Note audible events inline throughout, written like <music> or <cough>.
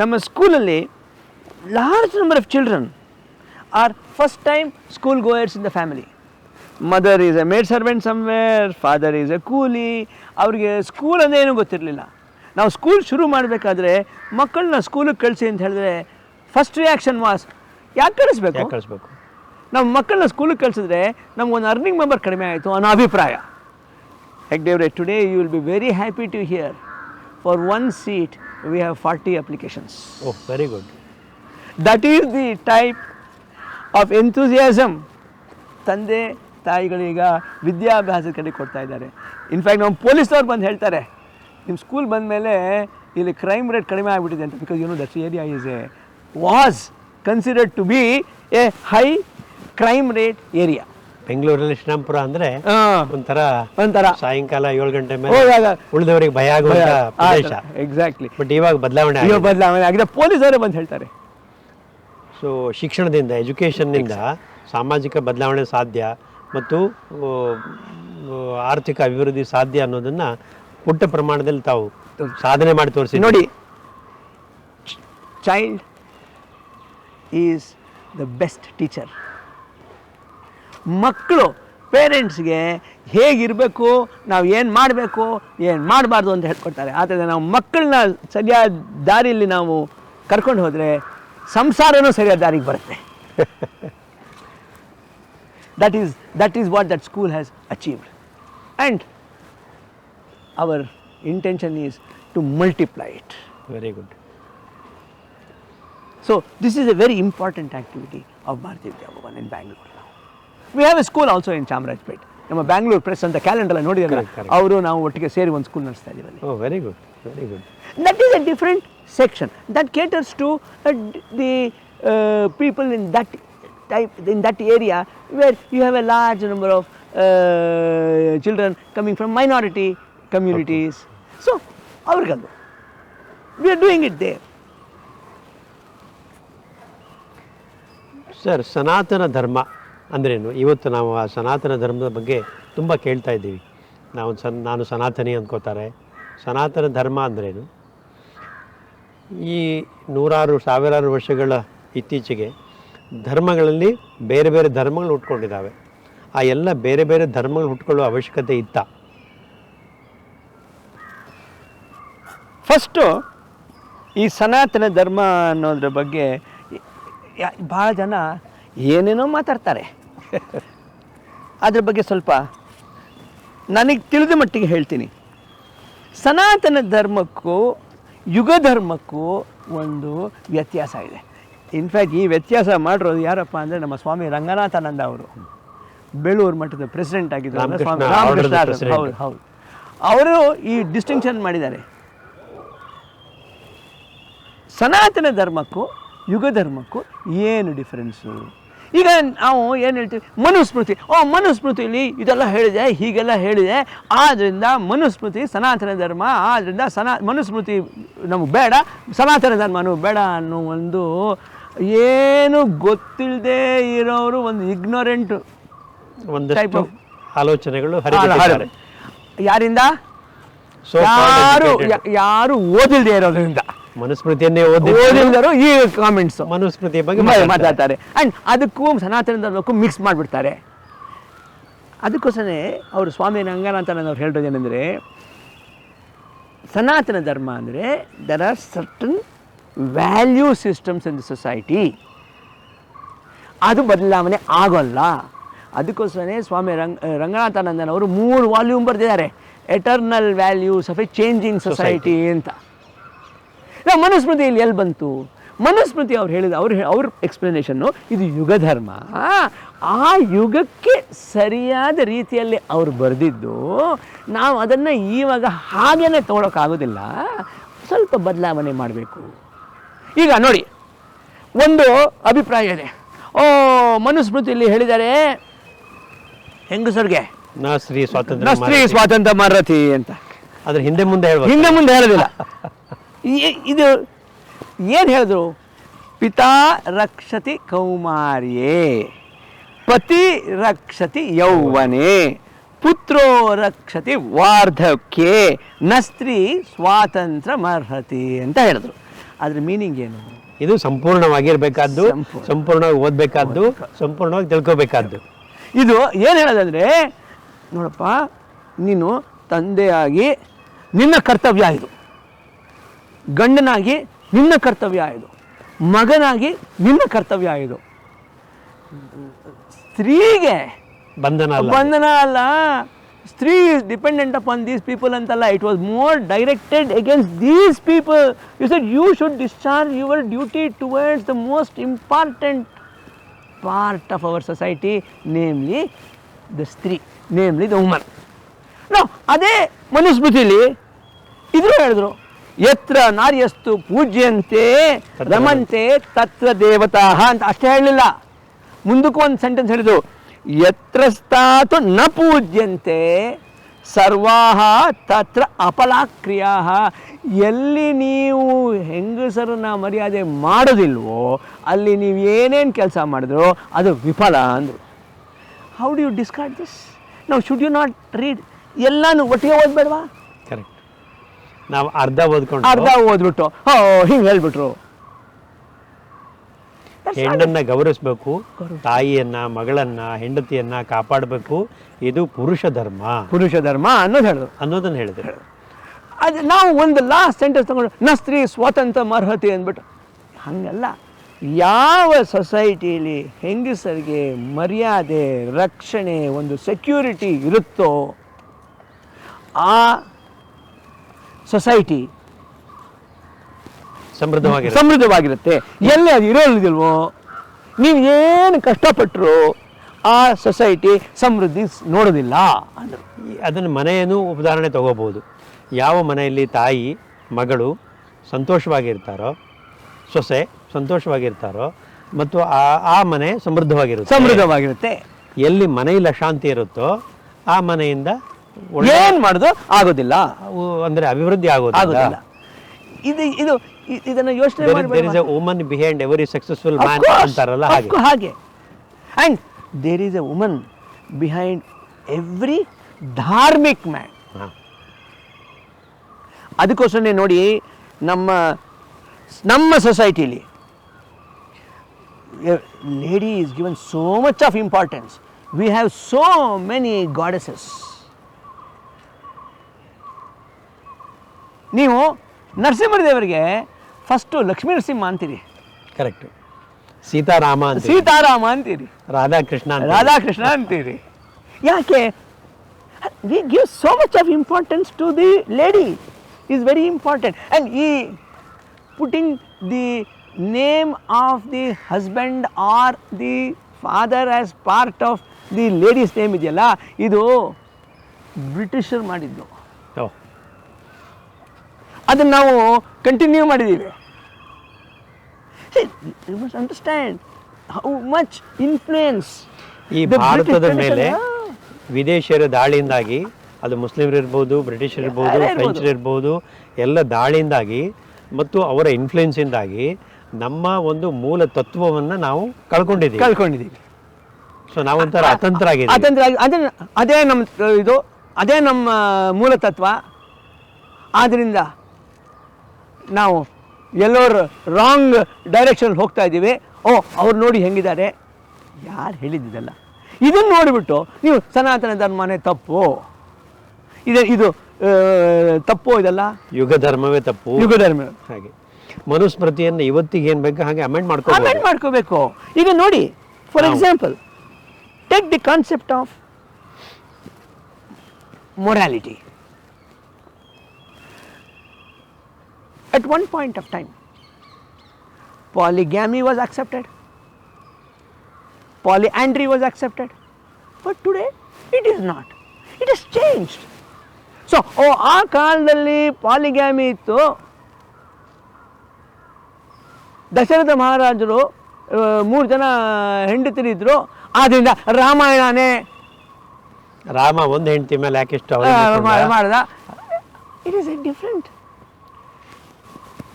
ನಮ್ಮ ಸ್ಕೂಲಲ್ಲಿ large number of children are first time school goers in the family mother is a maid servant somewhere father is a coolie ಅವರಿಗೆ school ಅಂದರೆ ಏನೂ ಗೊತ್ತಿರಲಿಲ್ಲ. ನಾವು school ಶುರು ಮಾಡಬೇಕಾದ್ರೆ ಮಕ್ಕಳನ್ನ ಸ್ಕೂಲಿಗೆ ಕಳಿಸಿ ಅಂತ ಹೇಳಿದ್ರೆ ಫಸ್ಟ್ ರಿಯಾಕ್ಷನ್ ವಾಸ್ ಯಾಕೆ ಕಳಿಸ್ಬೇಕು? ಯಾಕೆ ಕಳಿಸ್ಬೇಕು? ನಮ್ಮ ಮಕ್ಕಳನ್ನ ಸ್ಕೂಲಿಗೆ ಕಳಿಸಿದ್ರೆ ನಮ್ಗೊಂದು ಅರ್ನಿಂಗ್ ಮೆಂಬರ್ ಕಡಿಮೆ ಆಯಿತು ಅನ್ನೋ ಅಭಿಪ್ರಾಯ. ಹೆಗ್ಡೇವ್ರೆ today you will be very happy to hear for one seat we have forty applications oh very good That is the type of enthusiasm ತಂದೆ ತಾಯಿಗಳೀಗ ವಿದ್ಯಾಭ್ಯಾಸದ ಕಡೆ ಕೊಡ್ತಾ ಇದ್ದಾರೆ. ಇನ್ಫ್ಯಾಕ್ಟ್ ನಮ್ಮ ಪೊಲೀಸ್ನವ್ರು ಬಂದು ಹೇಳ್ತಾರೆ ನಿಮ್ಮ ಸ್ಕೂಲ್ ಬಂದ ಮೇಲೆ ಇಲ್ಲಿ ಕ್ರೈಮ್ ರೇಟ್ ಕಡಿಮೆ ಆಗಿಬಿಟ್ಟಿದೆ ಅಂತ. Because you know that area is a was considered to be a high crime rate area ಬೆಂಗಳೂರಲ್ಲಿ ಶ್ರೀರಾಮ್ಪುರ ಅಂದ್ರೆ ಒಂಥರ ಒಂಥರ. ಸಾಯಂಕಾಲ ಏಳು ಗಂಟೆ ಮೇಲೆ ಉಳಿದವರಿಗೆ ಭಯ ಆಗುವಂತ ಪ್ರದೇಶ. ಎಕ್ಸಾಕ್ಟ್ಲಿ ಬಟ್ ಇವಾಗ ಬದಲಾವಣೆ ಅಯ್ಯೋ ಬದಲಾವಣೆ ಆಗಿದೆ. ಪೊಲೀಸರೇ ಬಂದು ಹೇಳ್ತಾರೆ. ಸೊ ಶಿಕ್ಷಣದಿಂದ ಎಜುಕೇಷನ್ನಿಂದ ಸಾಮಾಜಿಕ ಬದಲಾವಣೆ ಸಾಧ್ಯ ಮತ್ತು ಆರ್ಥಿಕ ಅಭಿವೃದ್ಧಿ ಸಾಧ್ಯ ಅನ್ನೋದನ್ನ ಪುಟ್ಟ ಪ್ರಮಾಣದಲ್ಲಿ ತಾವು ಸಾಧನೆ ಮಾಡಿ ತೋರಿಸಿ ನೋಡಿ child is the best teacher ಮಕ್ಕಳು ಪೇರೆಂಟ್ಸ್ಗೆ ಹೇಗಿರಬೇಕು ನಾವು ಏನು ಮಾಡಬೇಕು ಏನು ಮಾಡಬಾರ್ದು ಅಂತ ಹೇಳ್ಕೊಡ್ತಾರೆ. ಆದ್ದರಿಂದ ನಾವು ಮಕ್ಕಳನ್ನ ಸರಿಯಾದ ದಾರಿಯಲ್ಲಿ ನಾವು ಕರ್ಕೊಂಡು ಹೋದರೆ ಸಂಸಾರನೂ ಸರಿಯಾದ ದಾರಿಗೆ ಬರುತ್ತೆ. That is that is what that school has achieved and our intention is to multiply it very good so this is a very important activity of Bharatiya Vidya Bhavan in in Bangalore now. We have a school also in Chamarajpet. ನಮ್ಮ Bangalore press ಅಂತ calendar ನೋಡಿದ್ರೆ Correct, correct. ಅವರು ನಾವು ಒಟ್ಟಿಗೆ ಸೇರಿ ಒಂದು school ನಡೆಸ್ತಾ ಇದೀವಿ ಅಲ್ಲಿ ಓ very good very good that is a different section that caters to the people in that type in that area where you have a large number of children coming from minority communities so ಅವ್ರಿಗದು we are doing it there sir Sanatana Dharma ಅಂದ್ರೇನು? ಇವತ್ತು ನಾವು ಆ ಸನಾತನ ಧರ್ಮದ ಬಗ್ಗೆ ತುಂಬ ಕೇಳ್ತಾ ಇದ್ದೀವಿ. ನಾವು ಸನ್, ನಾನು ಸನಾತನಿ ಅಂದ್ಕೋತಾರೆ ಸನಾತನ ಧರ್ಮ ಅಂದ್ರೇನು? ಈ ನೂರಾರು, ಸಾವಿರಾರು ವರ್ಷಗಳ ಇತ್ತೀಚೆಗೆ ಧರ್ಮಗಳಲ್ಲಿ ಬೇರೆ ಬೇರೆ ಧರ್ಮಗಳು ಹುಟ್ಕೊಂಡಿದ್ದಾವೆ ಆ ಎಲ್ಲ ಬೇರೆ ಬೇರೆ ಧರ್ಮಗಳು ಹುಟ್ಕೊಳ್ಳೋ ಅವಶ್ಯಕತೆ ಇತ್ತ. ಫಸ್ಟು ಈ ಸನಾತನ ಧರ್ಮ ಅನ್ನೋದ್ರ ಬಗ್ಗೆ ಭಾಳ ಜನ ಏನೇನೋ ಮಾತಾಡ್ತಾರೆ. <laughs> ಅದ್ರ ಬಗ್ಗೆ ಸ್ವಲ್ಪ ನನಗೆ ತಿಳಿದ ಮಟ್ಟಿಗೆ ಹೇಳ್ತೀನಿ. ಸನಾತನ ಧರ್ಮಕ್ಕೂ ಯುಗ ಧರ್ಮಕ್ಕೂ ಒಂದು ವ್ಯತ್ಯಾಸ ಇದೆ. ಇನ್ಫ್ಯಾಕ್ಟ್ ಈ ವ್ಯತ್ಯಾಸ ಮಾಡಿರೋದು ಯಾರಪ್ಪ ಅಂದರೆ ನಮ್ಮ ಸ್ವಾಮಿ ರಂಗನಾಥಾನಂದ ಅವರು. ಬೇಳೂರು ಮಠದ ಪ್ರೆಸಿಡೆಂಟ್ ಆಗಿದ್ರು ಸ್ವಾಮಿ ರಾಮಕೃಷ್ಣ. ಹೌದು ಹೌದು. ಅವರು ಈ ಡಿಸ್ಟಿಂಕ್ಷನ್ ಮಾಡಿದ್ದಾರೆ. ಸನಾತನ ಧರ್ಮಕ್ಕೂ ಯುಗ ಧರ್ಮಕ್ಕೂ ಏನು ಡಿಫರೆನ್ಸು ಈಗ ನಾವು ಏನು ಹೇಳ್ತೀವಿ? ಮನುಸ್ಮೃತಿ. ಓ ಮನುಸ್ಮೃತಿಲಿ ಇದೆಲ್ಲ ಹೇಳಿದೆ ಹೀಗೆಲ್ಲ ಹೇಳಿದೆ. ಆದ್ದರಿಂದ ಮನುಸ್ಮೃತಿ ಸನಾತನ ಧರ್ಮ ಆದ್ದರಿಂದ ಸನಾ ಮನುಸ್ಮೃತಿ ನಮಗೆ ಬೇಡ ಸನಾತನ ಧರ್ಮನೂ ಬೇಡ ಅನ್ನೋ ಒಂದು ಏನು ಗೊತ್ತಿಲ್ಲದೆ ಇರೋರು ಒಂದು ಇಗ್ನೋರೆಂಟ್ ಒಂದು ಟೈಪ್ ಆಫ್ ಆಲೋಚನೆಗಳು ಯಾರಿಂದ? ಯಾರು ಯಾರು ಓದಿಲ್ಲದೆ ಇರೋದ್ರಿಂದ. ಮನುಸ್ಮೃತಿಯನ್ನೇ ಓದಿ ಈ ಕಾಮೆಂಟ್ಸ್ ಮನುಸ್ಮೃತಿಯ ಬಗ್ಗೆ ಮಾತಾಡ್ತಾರೆ. ಅಂಡ್ ಅದಕ್ಕೂ ಸನಾತನ ಧರ್ಮಕ್ಕೂ ಮಿಕ್ಸ್ ಮಾಡಿಬಿಡ್ತಾರೆ. ಅದಕ್ಕೋಸ್ಕರನೇ ಅವರು ಸ್ವಾಮಿ ರಂಗನಾಥನವ್ರು ಹೇಳೋದು ಏನಂದರೆ ಸನಾತನ ಧರ್ಮ ಅಂದರೆ there are certain value systems in the society ಅದು ಬದಲಾವಣೆ ಆಗೋಲ್ಲ. ಅದಕ್ಕೋಸ್ಕರನೇ ಸ್ವಾಮಿ ರಂಗ ರಂಗನಾಥಾನಂದನವರು ಮೂರು ವಾಲ್ಯೂಮ್ ಬರೆದಿದ್ದಾರೆ. Eternal values of a changing society ಅಂತ. ನಾವು ಮನುಸ್ಮೃತಿಯಲ್ಲಿ ಎಲ್ಲಿ ಬಂತು? ಮನುಸ್ಮೃತಿ ಅವ್ರು ಹೇಳಿದ ಅವ್ರು ಅವ್ರ ಎಕ್ಸ್ಪ್ಲನೇಷನ್ನು ಇದು ಯುಗಧರ್ಮ ಆ ಯುಗಕ್ಕೆ ಸರಿಯಾದ ರೀತಿಯಲ್ಲಿ ಅವ್ರು ಬರೆದಿದ್ದು ನಾವು ಅದನ್ನು ಈವಾಗ ಹಾಗೇನೆ ತೊಗೊಳಕ್ಕಾಗೋದಿಲ್ಲ. ಸ್ವಲ್ಪ ಬದಲಾವಣೆ ಮಾಡಬೇಕು. ಈಗ ನೋಡಿ ಒಂದು ಅಭಿಪ್ರಾಯ ಇದೆ. ಓ ಮನುಸ್ಮೃತಿಯಲ್ಲಿ ಹೇಳಿದ್ದಾರೆ ಹೆಂಗಸರಿಗೆ? ನಾ ಸ್ತ್ರೀ ಸ್ವಾತಂತ್ರ್ಯ ಸ್ತ್ರೀ ಸ್ವಾತಂತ್ರ್ಯ ಮಾರತಿ ಅಂತ. ಅದ್ರ ಹಿಂದೆ ಮುಂದೆ ಹಿಂದೆ ಮುಂದೆ ಹೇಳೋದಿಲ್ಲ. ಇದು ಏನು ಹೇಳಿದ್ರು? ಪಿತಾ ರಕ್ಷತಿ ಕೌಮಾರ್ಯೇ ಪತಿ ರಕ್ಷತಿ ಯೌವನೆ ಪುತ್ರೋ ರಕ್ಷತಿ ವಾರ್ಧಕ್ಯೆ ನ ಸ್ತ್ರೀ ಸ್ವಾತಂತ್ರ್ಯ ಮರ್ಹತಿ ಅಂತ ಹೇಳಿದ್ರು. ಅದ್ರ ಮೀನಿಂಗ್ ಏನು? ಇದು ಸಂಪೂರ್ಣವಾಗಿರ್ಬೇಕಾದ್ದು ಸಂಪೂರ್ಣ. ಸಂಪೂರ್ಣವಾಗಿ ಓದಬೇಕಾದ್ದು ಸಂಪೂರ್ಣವಾಗಿ ತಿಳ್ಕೋಬೇಕಾದ್ದು. ಇದು ಏನು ಹೇಳೋದಂದ್ರೆ ನೋಡಪ್ಪ ನೀನು ತಂದೆಯಾಗಿ ನಿನ್ನ ಕರ್ತವ್ಯ ಇದು. ಗಂಡನಾಗಿ ನಿನ್ನ ಕರ್ತವ್ಯ ಆಯಿತು ಮಗನಾಗಿ ನಿನ್ನ ಕರ್ತವ್ಯ ಆಯಿತು ಸ್ತ್ರೀಗೆ ಬಂಧನ ಬಂಧನ ಅಲ್ಲ. ಸ್ತ್ರೀ is dependent upon these people ಅಂತಲ್ಲ it was more directed against these people you said you should discharge your duty towards the most important part of our society namely the ಸ್ತ್ರೀ ನೇಮ್ಲಿ ದ ವುಮನ್ ನಾವು ಅದೇ ಮನುಸ್ಮೃತಿಲಿ ಇದ್ರು ಹೇಳಿದ್ರು ಯತ್ರ ನಾರಿಯಸ್ತು ಪೂಜ್ಯಂತೆ ರಮಂತೆ ತತ್ರ ದೇವತಾ ಅಂತ ಅಷ್ಟೇ ಹೇಳಲಿಲ್ಲ. ಮುಂದಕ್ಕೂ ಒಂದು ಸೆಂಟೆನ್ಸ್ ಹೇಳಿದ್ರು. ಯತ್ರಸ್ತಾತು ನ ಪೂಜ್ಯಂತೆ ಸರ್ವಾಹ ತತ್ರ ಅಪಲಾಕ್ರಿಯಾ ಎಲ್ಲಿ ನೀವು ಹೆಂಗಸರನ್ನ ಮರ್ಯಾದೆ ಮಾಡೋದಿಲ್ವೋ ಅಲ್ಲಿ ನೀವು ಏನೇನು ಕೆಲಸ ಮಾಡಿದ್ರು ಅದು ವಿಫಲ ಅಂದರು. How do you discard this ನಾವು ಶುಡ್ ಯು ನಾಟ್ ರೀಡ್ ಎಲ್ಲಾನು ಒಟ್ಟಿಗೆ ಓದ್ಬೇಡವಾ? ನಾವು ಅರ್ಧ ಓದ್ಕೊಂಡು ಅರ್ಧ ಓದ್ಬಿಟ್ಟು. ಓ ಹಿಂಗೆ ಹೇಳ್ಬಿಟ್ರು. ಹೆಣ್ಣನ್ನ ಗೌರವಿಸ್ಬೇಕು ತಾಯಿಯನ್ನ ಮಗಳನ್ನ ಹೆಂಡತಿಯನ್ನ ಕಾಪಾಡಬೇಕು. ಇದು ಪುರುಷ ಧರ್ಮ. ಪುರುಷ ಧರ್ಮ ಅನ್ನೋದು ಹೇಳಿದ್ರು ಅನ್ನೋದನ್ನ ಹೇಳಿದ್ರು ಅದು ನಾವು ಒಂದು ಲಾಸ್ಟ್ ಸೆಂಟೆನ್ಸ್ ತಗೊಂಡು ನ ಸ್ತ್ರೀ ಸ್ವಾತಂತ್ರ್ಯ ಅರ್ಹತೆ ಅಂದ್ಬಿಟ್ಟು. ಹಂಗಲ್ಲ. ಯಾವ ಸೊಸೈಟಿಲಿ ಹೆಂಗಸರಿಗೆ ಮರ್ಯಾದೆ ರಕ್ಷಣೆ ಒಂದು ಸೆಕ್ಯೂರಿಟಿ ಇರುತ್ತೋ ಆ ಸೊಸೈಟಿ ಸಮೃದ್ಧವಾಗಿ ಸಮೃದ್ಧವಾಗಿರುತ್ತೆ. ಎಲ್ಲಿ ಅದು ಇರೋದಿಲ್ವೋ ನೀವು ಏನು ಕಷ್ಟಪಟ್ಟರು ಆ ಸೊಸೈಟಿ ಸಮೃದ್ಧಿ ನೋಡೋದಿಲ್ಲ ಅಂದರು. ಅದನ್ನು ಮನೆಯನ್ನು ಉದಾಹರಣೆ ತಗೋಬಹುದು ಯಾವ ಮನೆಯಲ್ಲಿ ತಾಯಿ ಮಗಳು ಸಂತೋಷವಾಗಿರ್ತಾರೋ ಸೊಸೆ ಸಂತೋಷವಾಗಿರ್ತಾರೋ ಮತ್ತು ಆ ಆ ಮನೆ ಸಮೃದ್ಧವಾಗಿರುತ್ತೆ. ಸಮೃದ್ಧವಾಗಿರುತ್ತೆ. ಎಲ್ಲಿ ಮನೆಯಲ್ಲಿ ಅಶಾಂತಿ ಇರುತ್ತೋ ಆ ಮನೆಯಿಂದ ಏನ್ ಮಾಡುದು? ಆಗೋದಿಲ್ಲ. ಅಂದ್ರೆ ಅಭಿವೃದ್ಧಿ ಆಗೋದಿಲ್ಲ. ಇದು ಇದು ಇದನ್ನ ಯೋಚನೆ a woman behind every successful man ಅಂತಾರಲ್ಲ ಹಾಗೆ. ಹಾಗೆ. And there is a woman behind every dharmik man. ಅದಕ್ಕೋಸ್ಕರನೇ ನೋಡಿ ನಮ್ಮ ನಮ್ಮ ಸೊಸೈಟಿಲಿ lady is given so much of importance we have so many goddesses ನೀವು ನರಸಿಂಹದೇವರಿಗೆ ಫಸ್ಟು ಲಕ್ಷ್ಮೀ ನರಸಿಂಹ ಅಂತೀರಿ. ಕರೆಕ್ಟ್ ಸೀತಾರಾಮ ಅಂತ ಸೀತಾರಾಮ ಅಂತೀರಿ. ರಾಧಾಕೃಷ್ಣ ಅಂತ ರಾಧಾಕೃಷ್ಣ ಅಂತೀರಿ. ಯಾಕೆ? We give so much of importance to the lady is very important and ಈ putting the name of the husband or the father as part of the lady's name ಇದೆಯಲ್ಲ? ಇದು ಬ್ರಿಟಿಷರು ಮಾಡಿದ್ದು. ಅದನ್ನು ನಾವು ಕಂಟಿನ್ಯೂ ಮಾಡಿದ್ದೀವಿ must understand how much influence ಈ ಭಾರತದ ಮೇಲೆ ವಿದೇಶಿಯರ ದಾಳಿಯಿಂದಾಗಿ ಅದು ಮುಸ್ಲಿಮರು ಇರ್ಬೋದು ಬ್ರಿಟಿಷರ್ ಇರ್ಬೋದು. ಫ್ರೆಂಚರ್ ಇರ್ಬೋದು. ಎಲ್ಲ ದಾಳಿಯಿಂದಾಗಿ ಮತ್ತು ಅವರ ಇನ್ಫ್ಲುಯೆನ್ಸಿಂದಾಗಿ ನಮ್ಮ ಒಂದು ಮೂಲ ತತ್ವವನ್ನ ನಾವು ಕಳ್ಕೊಂಡಿದ್ದೀವಿ. ಕಳ್ಕೊಂಡಿದ್ದೀವಿ. ಸೊ ನಾವೊಂಥರ ಅತಂತ್ರ ಆಗಿದೆ ಅತಂತ್ರ ಅದೇ ಅದೇ ನಮ್ಮ ಇದು ಅದೇ ನಮ್ಮ ಮೂಲ ತತ್ವ. ಆದ್ದರಿಂದ ನಾವು ಎಲ್ಲೋ ರಾಂಗ್ ಡೈರೆಕ್ಷನ್ ಹೋಗ್ತಾ ಇದ್ದೀವಿ. ಓ ಅವ್ರು ನೋಡಿ ಹೆಂಗಿದ್ದಾರೆ. ಯಾರು ಹೇಳಿದ್ದಿದ್ದಲ್ಲ ಇದನ್ನು ನೋಡಿಬಿಟ್ಟು ನೀವು ಸನಾತನ ಧರ್ಮನೇ ತಪ್ಪು. ಇದೆ ಇದು ತಪ್ಪು ಇದಲ್ಲ? ಯುಗ ಧರ್ಮವೇ ತಪ್ಪು. ಯುಗ ಧರ್ಮ ಹಾಗೆ. ಮನುಸ್ಮೃತಿಯನ್ನು ಇವತ್ತಿಗೆ ಏನು ಬೇಕು ಹಾಗೆ ಅಮೆಂಡ್ ಮಾಡ್ಕೋ ಅಮೆಂಡ್ ಮಾಡ್ಕೋಬೇಕು. ಈಗ ನೋಡಿ for example take the concept of morality at one point of time polygamy was accepted polyandry was accepted but today it is not it has changed so ಓ ಆ ಕಾಲದಲ್ಲಿ ಪಾಲಿಗ್ಯಾಮಿ ಇತ್ತು ದಶರಥ ಮಹಾರಾಜರು ಮೂರು ಜನ ಹೆಂಡತಿರಿದ್ರು ಆದ್ದರಿಂದ ರಾಮಾಯಣನೇ ರಾಮ ಒಂದು ಹೆಂಡತಿ ಮೇಲೆ ಯಾಕೆ ಇಷ್ಟ ಮಾಡ್ದ it is a different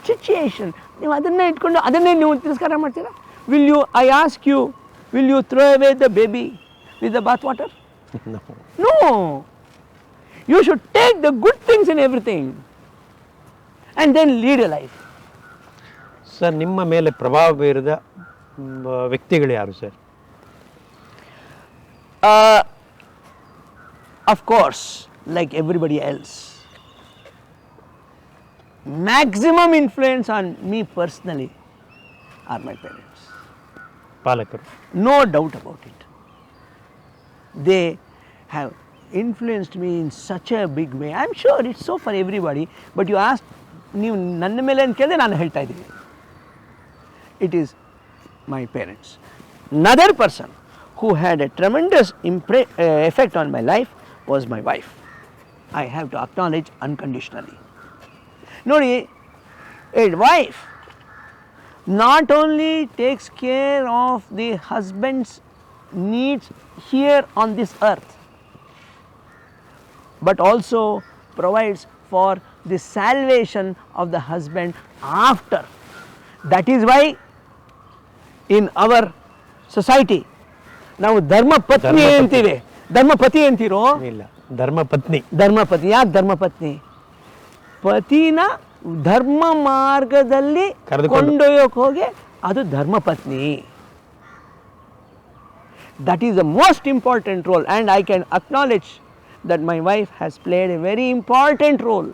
situation ನೀವು ಅದನ್ನೇ ಇಟ್ಕೊಂಡು ಅದನ್ನೇ ನೀವು ತಿರಸ್ಕಾರ ಮಾಡ್ತೀರಾ? Will you I ask you will you throw away the baby with the bath water No. No you should take the good things in everything and then lead a life sir ನಿಮ್ಮ ಮೇಲೆ ಪ್ರಭಾವ ಬೀರಿದ ಮ್, ವ್ಯಕ್ತಿಗಳು ಯಾರು sir Uh, of course, like everybody else, maximum influence on me personally are my parents. ಪಾಲಕರು No doubt about it. They have influenced me in such a big way. I'm sure it's so for everybody, but you asked ನೀವು ನನ್ನ ಮೇಲೆ ಅಂತ ಕೇಳಿದ್ರೆ ನಾನು ಹೇಳ್ತಾ ಇದ್ದೀನಿ it is my parents. Another person who had a tremendous impre- uh, effect on my life was my wife. I have to acknowledge unconditionally. ನೋಡಿ a wife not only takes care of the husband's needs here on this earth, but also provides for the salvation of the husband after. That is why in our society ನಾವು ಧರ್ಮಪತ್ನಿ ಧರ್ಮಪತ್ನಿ. ಅಂತೀವಿ ಧರ್ಮಪತಿ ಅಂತೀರೋ ಇಲ್ಲ ಧರ್ಮಪತ್ನಿ ಧರ್ಮಪತಿ ಯಾಕೆ ಧರ್ಮಪತ್ನಿ ಪತಿನ ಧರ್ಮ ಮಾರ್ಗದಲ್ಲಿ ಕರೆದುಕೊಂಡು- ಕೊಂಡೊಯ್ಯೋಕೆ ಹೋಗಿ ಅದು ಧರ್ಮಪತ್ನಿ that is the most important role and I can acknowledge that my wife has played a very important role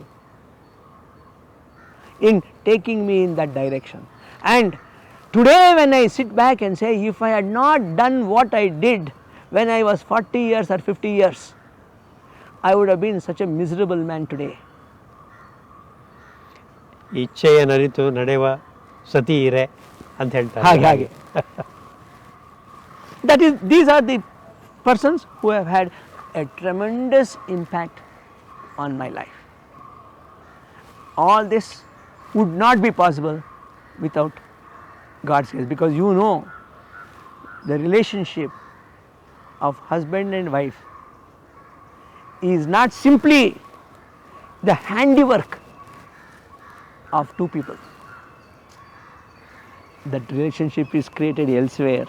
in taking me in that direction. And today, when I sit back and say, if I had not done what I did when I was 40 years or 50 years, I would have been such a miserable man today. ಇಚ್ಛೆಯ ನರಿತು ನಡೆವ ಸತಿ ಇರೆ ಅಂತ ಹೇಳ್ತಾರೆ ಹಾಗೆ ಹಾಗೆ that is these are the persons who have had a tremendous impact on my life all this would not be possible without god's grace because you know the relationship of husband and wife is not simply the handiwork of two people. That relationship is created elsewhere.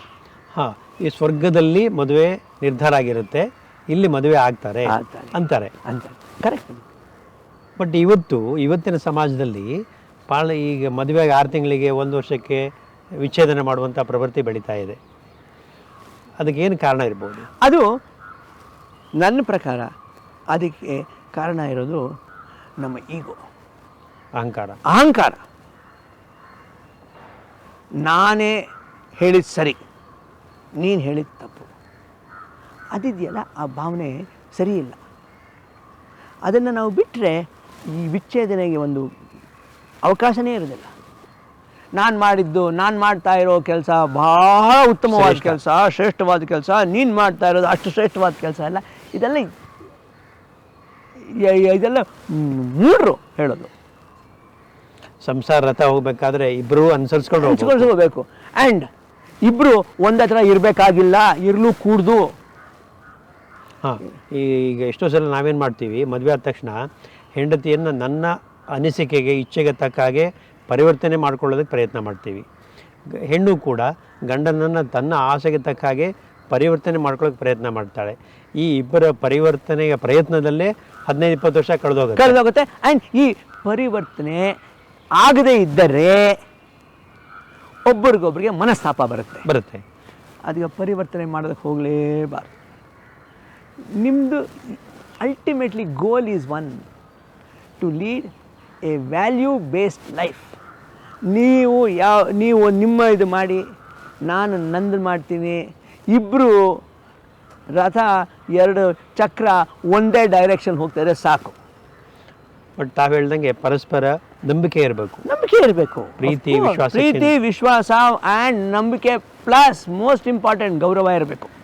ಹಾಂ ಈ ಸ್ವರ್ಗದಲ್ಲಿ ಮದುವೆ ನಿರ್ಧಾರ ಆಗಿರುತ್ತೆ ಇಲ್ಲಿ ಮದುವೆ ಆಗ್ತಾರೆ ಆಗ್ತಾರೆ. ಅಂತಾರೆ. ಅಂತ ಕರೆಕ್ಟ್ ಬಟ್ ಇವತ್ತು ಇವತ್ತಿನ ಸಮಾಜದಲ್ಲಿ ಭಾಳ ಈಗ ಮದುವೆಗೆ ಆರು ತಿಂಗಳಿಗೆ ಒಂದು ವರ್ಷಕ್ಕೆ ವಿಚ್ಛೇದನ ಮಾಡುವಂಥ ಪ್ರವೃತ್ತಿ ಬೆಳೀತಾ ಇದೆ. ಅದಕ್ಕೇನು ಕಾರಣ ಇರ್ಬೋದು? ಅದು ನನ್ನ ಪ್ರಕಾರ ಅದಕ್ಕೆ ಕಾರಣ ಇರೋದು ನಮ್ಮ ಈಗೋ ಅಹಂಕಾರ. ಅಹಂಕಾರ. ನಾನೇ ಹೇಳಿದ ಸರಿ. ನೀನು ಹೇಳಿದ ತಪ್ಪು. ಅದಿದೆಯಲ್ಲ ಆ ಭಾವನೆ ಸರಿ ಇಲ್ಲ. ಅದನ್ನು ನಾವು ಬಿಟ್ಟರೆ ಈ ವಿಚ್ಛೇದನೆಗೆ ಒಂದು ಅವಕಾಶನೇ ಇರೋದಿಲ್ಲ ನಾನು ಮಾಡಿದ್ದು ನಾನು ಮಾಡ್ತಾ ಇರೋ ಕೆಲಸ ಬಹಳ ಉತ್ತಮವಾದ ಕೆಲಸ ಶ್ರೇಷ್ಠವಾದ ಕೆಲಸ ನೀನು ಮಾಡ್ತಾ ಇರೋದು ಅಷ್ಟು ಶ್ರೇಷ್ಠವಾದ ಕೆಲಸ ಅಲ್ಲ. ಇದೆಲ್ಲ ಇದೆಲ್ಲ ಮೂಡ್ರು ಹೇಳೋದು. ಸಂಸಾರ ರಥ ಹೋಗ್ಬೇಕಾದ್ರೆ ಇಬ್ರು ಅನುಸರಿಸ್ಕೊಂಡು ಹೋಗ್ಬೇಕು. ಹಂಚ್ಕೊಳ್ಸ್ಕೋಬೇಕು ಆ್ಯಂಡ್ ಇಬ್ಬರು ಒಂದತ್ರ ಇರಬೇಕಾಗಿಲ್ಲ ಇರಲು ಕೂಡ್ದು. ಹಾಂ ಈಗ ಎಷ್ಟೋ ಸಲ ನಾವೇನು ಮಾಡ್ತೀವಿ ಮದುವೆ ಆದ ತಕ್ಷಣ ಹೆಂಡತಿಯನ್ನು ನನ್ನ ಅನಿಸಿಕೆಗೆ ಇಚ್ಛೆಗೆ ತಕ್ಕ ಹಾಗೆ ಪರಿವರ್ತನೆ ಮಾಡ್ಕೊಳ್ಳೋದಕ್ಕೆ ಪ್ರಯತ್ನ ಮಾಡ್ತೀವಿ. ಗ- ಹೆಣ್ಣು ಕೂಡ ಗಂಡನನ್ನು ತನ್ನ ಆಸೆಗೆ ತಕ್ಕ ಹಾಗೆ ಪರಿವರ್ತನೆ ಮಾಡ್ಕೊಳ್ಳೋಕೆ ಪ್ರಯತ್ನ ಮಾಡ್ತಾಳೆ. ಈ ಇಬ್ಬರ ಪರಿವರ್ತನೆಯ ಪ್ರಯತ್ನದಲ್ಲೇ ಹದಿನೈದು ಇಪ್ಪತ್ತು ವರ್ಷ ಕಳೆದೋಗುತ್ತೆ. ಕಳೆದೋಗುತ್ತೆ. ಆ್ಯಂಡ್ ಈ ಪರಿವರ್ತನೆ ಆಗದೇ ಇದ್ದರೆ ಒಬ್ಬರಿಗೊಬ್ಬರಿಗೆ ಮನಸ್ತಾಪ ಬರುತ್ತೆ. ಬರುತ್ತೆ. ಅದಕ್ಕೆ ಪರಿವರ್ತನೆ ಮಾಡೋದಕ್ಕೆ ಹೋಗಲೇಬಾರ್ದು. ನಿಮ್ಮದು ultimately goal is one to lead a value based life ನೀವು ಯಾವ ನೀವು ನಿಮ್ಮ ಇದು ಮಾಡಿ ನಾನು ನಂದು ಮಾಡ್ತೀನಿ ಇಬ್ಬರು ರಥ ಎರಡು ಚಕ್ರ ಒಂದೇ ಡೈರೆಕ್ಷನ್ ಹೋಗ್ತಾರೆ ಸಾಕು. ಬಟ್ ತಾವು ಹೇಳ್ದಂಗೆ ಪರಸ್ಪರ ನಂಬಿಕೆ ಇರಬೇಕು. ನಂಬಿಕೆ ಇರಬೇಕು. ಪ್ರೀತಿ, ವಿಶ್ವಾಸ ಪ್ರೀತಿ ವಿಶ್ವಾಸ ಆ್ಯಂಡ್ ನಂಬಿಕೆ ಪ್ಲಸ್ ಮೋಸ್ಟ್ ಇಂಪಾರ್ಟೆಂಟ್ ಗೌರವ ಇರಬೇಕು.